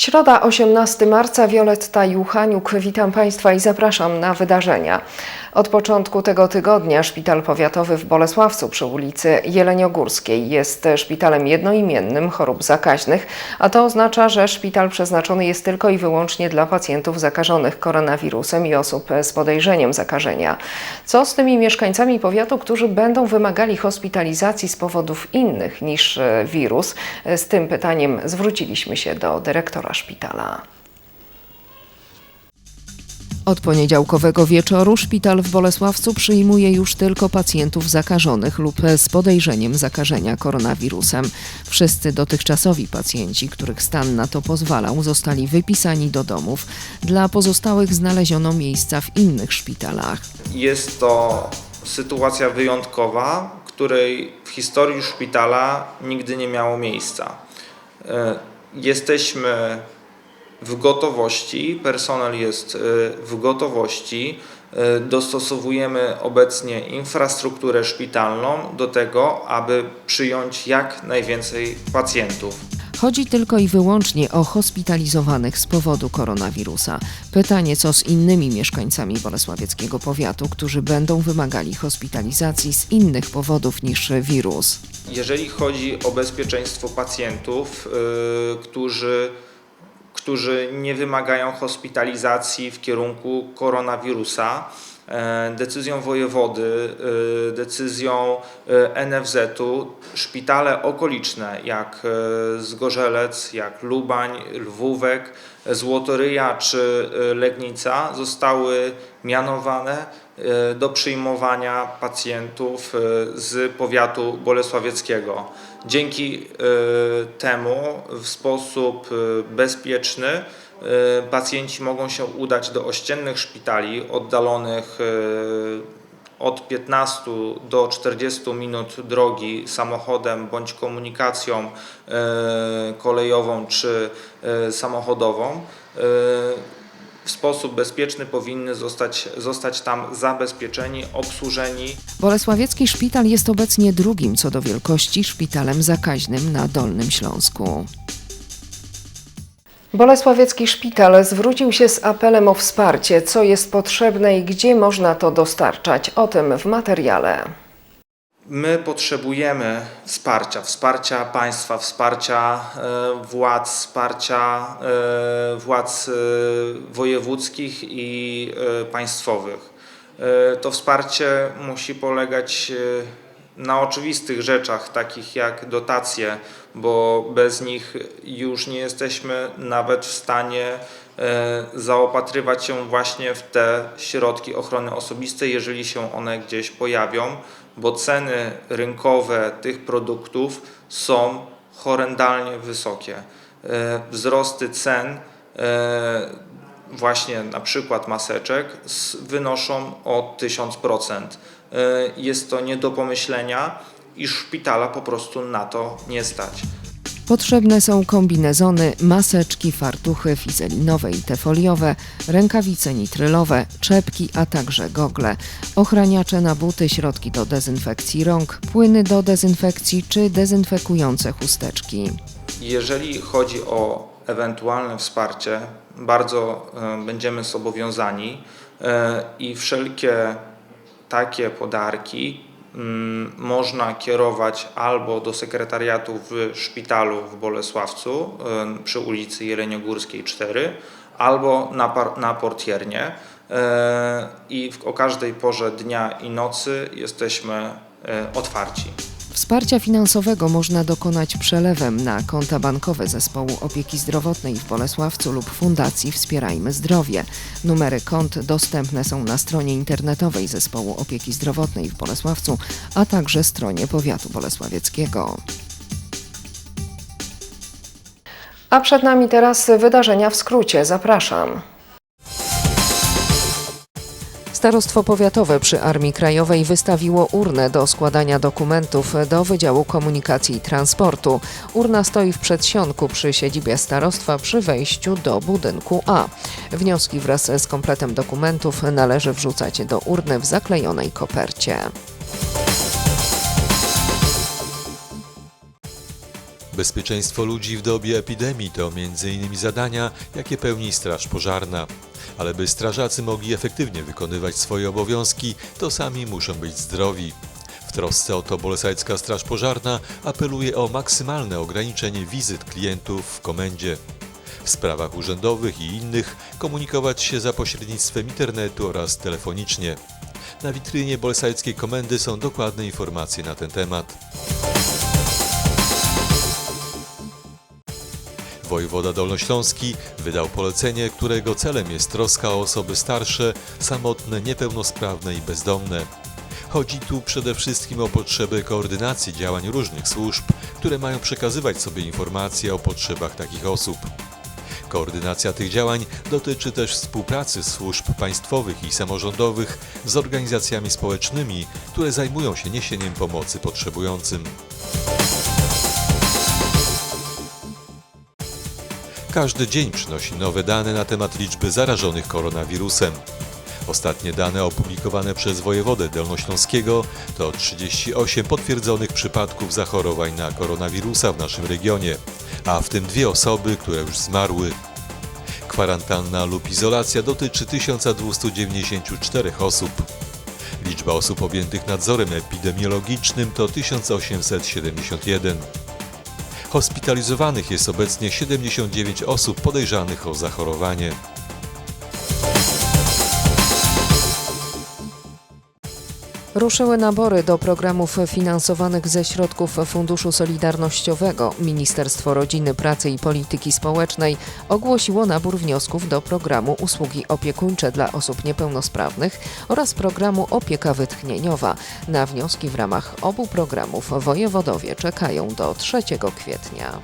Środa 18 marca, Wioletta Juchaniuk. Witam Państwa i zapraszam na wydarzenia. Od początku tego tygodnia Szpital Powiatowy w Bolesławcu przy ulicy Jeleniogórskiej jest szpitalem jednoimiennym chorób zakaźnych, a to oznacza, że szpital przeznaczony jest tylko i wyłącznie dla pacjentów zakażonych koronawirusem i osób z podejrzeniem zakażenia. Co z tymi mieszkańcami powiatu, którzy będą wymagali hospitalizacji z powodów innych niż wirus? Z tym pytaniem zwróciliśmy się do dyrektora szpitala. Od poniedziałkowego wieczoru szpital w Bolesławcu przyjmuje już tylko pacjentów zakażonych lub z podejrzeniem zakażenia koronawirusem. Wszyscy dotychczasowi pacjenci, których stan na to pozwalał, zostali wypisani do domów. Dla pozostałych znaleziono miejsca w innych szpitalach. Jest to sytuacja wyjątkowa, której w historii szpitala nigdy nie miało miejsca. Jesteśmy w gotowości, personel jest e, w gotowości. E, Dostosowujemy obecnie infrastrukturę szpitalną do tego, aby przyjąć jak najwięcej pacjentów. Chodzi tylko i wyłącznie o hospitalizowanych z powodu koronawirusa. Pytanie, co z innymi mieszkańcami Bolesławieckiego powiatu, którzy będą wymagali hospitalizacji z innych powodów niż wirus. Jeżeli chodzi o bezpieczeństwo pacjentów, y, którzy, którzy nie wymagają hospitalizacji w kierunku koronawirusa, e, decyzją wojewody, y, decyzją y, NFZ-u, szpitale okoliczne jak y, Zgorzelec, jak Lubań, Lwówek, Złotoryja czy Legnica zostały mianowane do przyjmowania pacjentów y, z powiatu bolesławieckiego. Dzięki y, temu w sposób bezpieczny pacjenci mogą się udać do ościennych szpitali oddalonych od 15 do 40 minut drogi samochodem bądź komunikacją e, kolejową czy e, samochodową. W sposób bezpieczny powinny zostać, zostać tam zabezpieczeni, obsłużeni Bolesławiecki szpital jest obecnie drugim co do wielkości szpitalem zakaźnym na Dolnym Śląsku. Bolesławiecki szpital zwrócił się z apelem o wsparcie, co jest potrzebne i gdzie można to dostarczać. O tym w materiale. My potrzebujemy wsparcia, wsparcia państwa, wsparcia e, władz, wsparcia e, władz e, wojewódzkich i państwowych. To wsparcie musi polegać na oczywistych rzeczach, takich jak dotacje, bo bez nich już nie jesteśmy nawet w stanie zaopatrywać się właśnie w te środki ochrony osobistej, jeżeli się one gdzieś pojawią, bo ceny rynkowe tych produktów są horrendalnie wysokie. E, Wzrosty cen e, właśnie na przykład maseczek wynoszą o 1000%. E, Jest to nie do pomyślenia i szpitala po prostu na to nie stać. Potrzebne są kombinezony, maseczki, fartuchy fizelinowe i te foliowe, rękawice nitrylowe, czepki, a także gogle, ochraniacze na buty, środki do dezynfekcji rąk, płyny do dezynfekcji czy dezynfekujące chusteczki. Jeżeli chodzi o ewentualne wsparcie, bardzo e, będziemy zobowiązani e, i wszelkie takie podarki można kierować albo do sekretariatu w szpitalu w Bolesławcu przy ulicy Jeleniogórskiej 4, albo na, na portiernie. E, I o każdej porze dnia i nocy jesteśmy e, otwarci. Wsparcia finansowego można dokonać przelewem na konta bankowe Zespołu Opieki Zdrowotnej w Bolesławcu lub Fundacji Wspierajmy Zdrowie. Numery kont dostępne są na stronie internetowej Zespołu Opieki Zdrowotnej w Bolesławcu, a także stronie powiatu bolesławieckiego. A przed nami teraz wydarzenia w skrócie. Zapraszam. Starostwo Powiatowe przy Armii Krajowej wystawiło urnę do składania dokumentów do Wydziału Komunikacji i Transportu. Urna stoi w przedsionku przy siedzibie starostwa przy wejściu do budynku A. Wnioski wraz z kompletem dokumentów należy wrzucać do urny w zaklejonej kopercie. Bezpieczeństwo ludzi w dobie epidemii to m.in. zadania, jakie pełni Straż Pożarna. Ale by strażacy mogli efektywnie wykonywać swoje obowiązki, to sami muszą być zdrowi. W trosce o to Bolesławicka Straż Pożarna apeluje o maksymalne ograniczenie wizyt klientów w komendzie. W sprawach urzędowych i innych komunikować się za pośrednictwem internetu oraz telefonicznie. Na witrynie Bolesławickiej Komendy są dokładne informacje na ten temat. Wojewoda Dolnośląski wydał polecenie, którego celem jest troska o osoby starsze, samotne, niepełnosprawne i bezdomne. Chodzi tu przede wszystkim o potrzebę koordynacji działań różnych służb, które mają przekazywać sobie informacje o potrzebach takich osób. Koordynacja tych działań dotyczy też współpracy służb państwowych i samorządowych z organizacjami społecznymi, które zajmują się niesieniem pomocy potrzebującym. Każdy dzień przynosi nowe dane na temat liczby zarażonych koronawirusem. Ostatnie dane opublikowane przez wojewodę dolnośląskiego to 38 potwierdzonych przypadków zachorowań na koronawirusa w naszym regionie, a w tym dwie osoby, które już zmarły. Kwarantanna lub izolacja dotyczy 1294 osób. Liczba osób objętych nadzorem epidemiologicznym to 1871. Hospitalizowanych jest obecnie 79 osób podejrzanych o zachorowanie. Ruszyły nabory do programów finansowanych ze środków Funduszu Solidarnościowego. Ministerstwo Rodziny, Pracy i Polityki Społecznej ogłosiło nabór wniosków do programu Usługi opiekuńcze dla osób niepełnosprawnych oraz programu Opieka Wytchnieniowa. Na wnioski w ramach obu programów wojewodowie czekają do 3 kwietnia.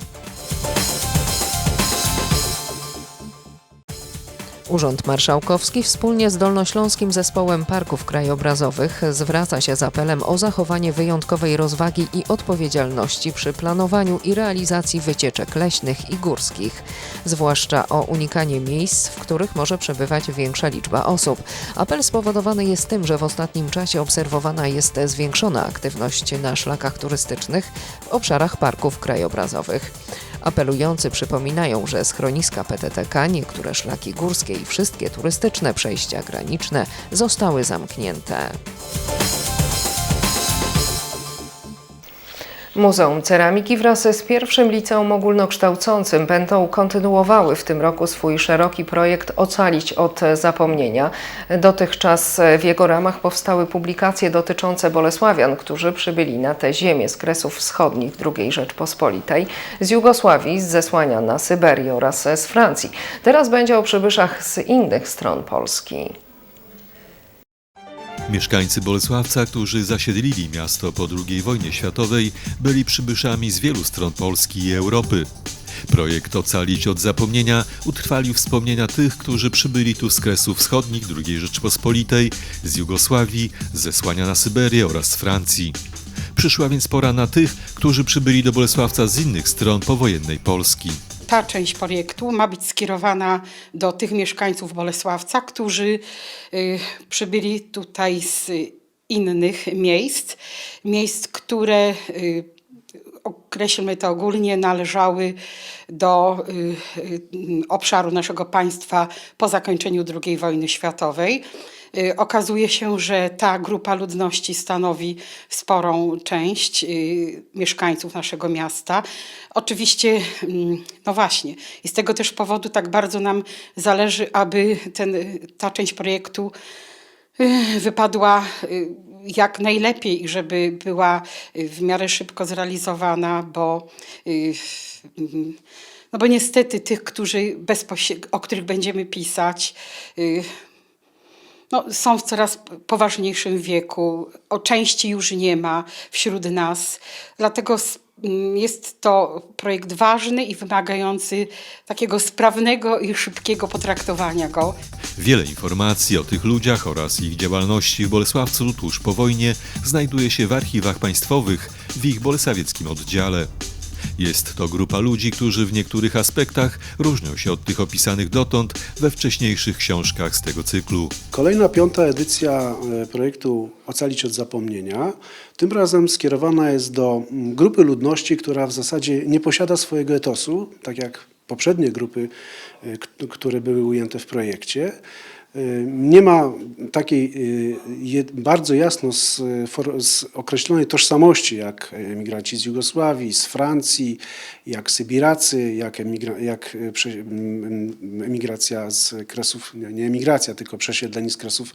Urząd Marszałkowski wspólnie z Dolnośląskim Zespołem Parków Krajobrazowych zwraca się z apelem o zachowanie wyjątkowej rozwagi i odpowiedzialności przy planowaniu i realizacji wycieczek leśnych i górskich, zwłaszcza o unikanie miejsc, w których może przebywać większa liczba osób. Apel spowodowany jest tym, że w ostatnim czasie obserwowana jest zwiększona aktywność na szlakach turystycznych w obszarach parków krajobrazowych. Apelujący przypominają, że schroniska PTTK, niektóre szlaki górskie i wszystkie turystyczne przejścia graniczne zostały zamknięte. Muzeum Ceramiki wraz z pierwszym liceum ogólnokształcącym będą kontynuowały w tym roku swój szeroki projekt Ocalić od zapomnienia. Dotychczas w jego ramach powstały publikacje dotyczące Bolesławian, którzy przybyli na tę ziemię z Kresów Wschodnich II Rzeczpospolitej, z Jugosławii, z zesłania na Syberię oraz z Francji. Teraz będzie o przybyszach z innych stron Polski. Mieszkańcy Bolesławca, którzy zasiedlili miasto po II wojnie światowej, byli przybyszami z wielu stron Polski i Europy. Projekt Ocalić od zapomnienia utrwalił wspomnienia tych, którzy przybyli tu z Kresów Wschodnich II Rzeczpospolitej, z Jugosławii, zesłania na Syberię oraz Francji. Przyszła więc pora na tych, którzy przybyli do Bolesławca z innych stron powojennej Polski. Ta część projektu ma być skierowana do tych mieszkańców Bolesławca, którzy y, przybyli tutaj z innych miejsc, miejsc, które y, określmy to ogólnie, należały do y, obszaru naszego państwa po zakończeniu II wojny światowej. Y, Okazuje się, że ta grupa ludności stanowi sporą część y, mieszkańców naszego miasta. Oczywiście, mm, no właśnie, i z tego też powodu tak bardzo nam zależy, aby ten, ta część projektu y, wypadła y, jak najlepiej i żeby była y, w miarę szybko zrealizowana, bo, y, mm, no bo niestety tych, którzy o których będziemy pisać, y, no, są w coraz poważniejszym wieku, o części już nie ma wśród nas. Dlatego jest to projekt ważny i wymagający takiego sprawnego i szybkiego potraktowania go. Wiele informacji o tych ludziach oraz ich działalności w Bolesławcu tuż po wojnie znajduje się w archiwach państwowych w ich bolesławieckim oddziale. Jest to grupa ludzi, którzy w niektórych aspektach różnią się od tych opisanych dotąd we wcześniejszych książkach z tego cyklu. Kolejna piąta edycja e, projektu Ocalić od zapomnienia. Tym razem skierowana jest do grupy ludności, która w zasadzie nie posiada swojego etosu, tak jak poprzednie grupy, e, które były ujęte w projekcie. E, Nie ma takiej je- bardzo jasno określonej tożsamości, jak emigranci z Jugosławii, z Francji, jak Sybiracy, jak, emigra- jak m- emigracja z kresów, nie emigracja, tylko przesiedleni z kresów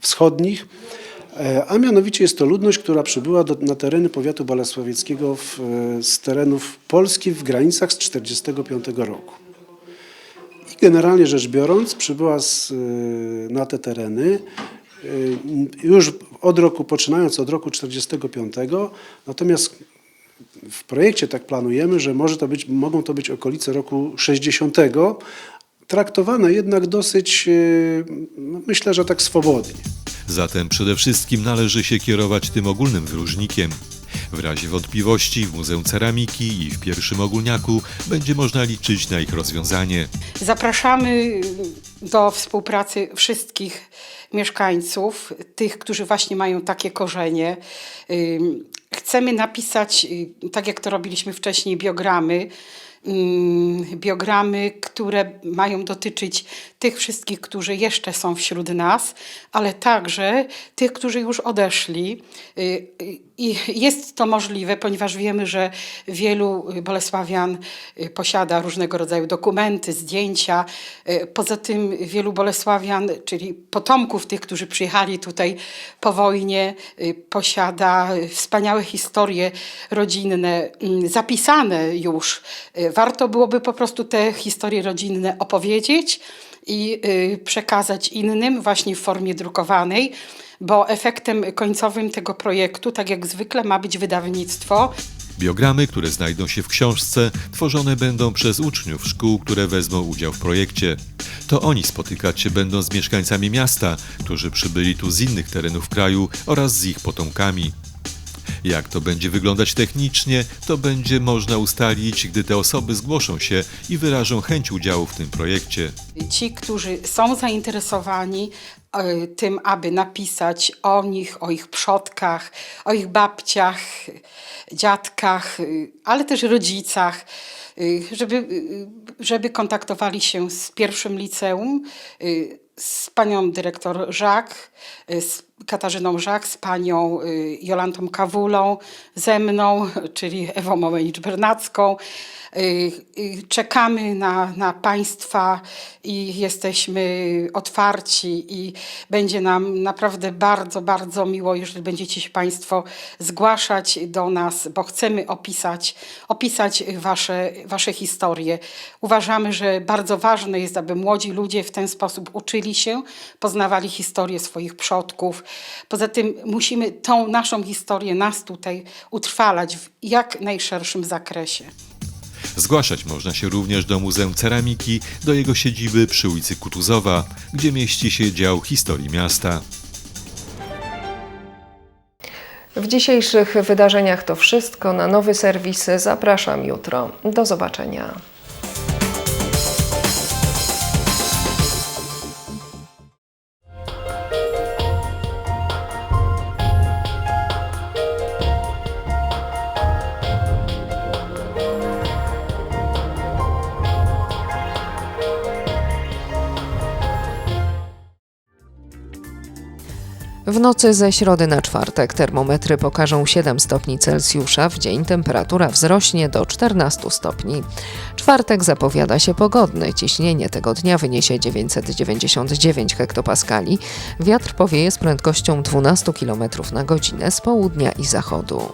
wschodnich. E, A mianowicie jest to ludność, która przybyła do, na tereny powiatu bolesławieckiego z terenów Polski w granicach z 1945 roku. Generalnie rzecz biorąc, przybyła z, y, na te tereny y, już od roku, poczynając od roku 45, natomiast w projekcie tak planujemy, że może to być, mogą to być okolice roku 60, traktowane jednak dosyć, y, no, myślę, że tak swobodnie. Zatem przede wszystkim należy się kierować tym ogólnym wyróżnikiem. W razie wątpliwości w Muzeum Ceramiki i w pierwszym ogólniaku będzie można liczyć na ich rozwiązanie. Zapraszamy do współpracy wszystkich mieszkańców, tych, którzy właśnie mają takie korzenie. Chcemy napisać, y, tak jak to robiliśmy wcześniej, biogramy. Ym, Biogramy, które mają dotyczyć tych wszystkich, którzy jeszcze są wśród nas, ale także tych, którzy już odeszli. Y, y, I jest to możliwe, ponieważ wiemy, że wielu Bolesławian y, posiada różnego rodzaju dokumenty, zdjęcia. Poza tym wielu Bolesławian, czyli potomków tych, którzy przyjechali tutaj po wojnie, posiada wspaniałe historie rodzinne, mm, zapisane już. Warto byłoby po prostu te historie rodzinne opowiedzieć i y, przekazać innym właśnie w formie drukowanej, bo efektem końcowym tego projektu, tak jak zwykle, ma być wydawnictwo. Biogramy, które znajdą się w książce, tworzone będą przez uczniów szkół, które wezmą udział w projekcie. To oni spotykać się będą z mieszkańcami miasta, którzy przybyli tu z innych terenów kraju oraz z ich potomkami. Jak to będzie wyglądać technicznie, to będzie można ustalić, gdy te osoby zgłoszą się i wyrażą chęć udziału w tym projekcie. Ci, którzy są zainteresowani e, tym, aby napisać o nich, o ich przodkach, o ich babciach, dziadkach, y, ale też rodzicach, y, żeby, żeby kontaktowali się z pierwszym liceum, z panią dyrektor Żak, z Katarzyną Żak, z panią y, Jolantą Kawulą, ze mną, czyli Ewą Momenicz-Bernacką. Y, y, Czekamy na, na Państwa i jesteśmy otwarci i będzie nam naprawdę bardzo, bardzo miło, jeżeli będziecie się Państwo zgłaszać do nas, bo chcemy opisać, opisać wasze, wasze historie. Uważamy, że bardzo ważne jest, aby młodzi ludzie w ten sposób uczyli się, poznawali historię swoich przodków. Poza tym musimy tą naszą historię, nas tutaj utrwalać w jak najszerszym zakresie. Zgłaszać można się również do Muzeum Ceramiki, do jego siedziby przy ulicy Kutuzowa, gdzie mieści się dział historii miasta. W dzisiejszych wydarzeniach to wszystko. Na nowy serwis zapraszam jutro. Do zobaczenia. W nocy ze środy na czwartek termometry pokażą 7 stopni Celsjusza, w dzień temperatura wzrośnie do 14 stopni. Czwartek zapowiada się pogodny, ciśnienie tego dnia wyniesie 999 hektopaskali, wiatr powieje z prędkością 12 km na godzinę z południa i zachodu.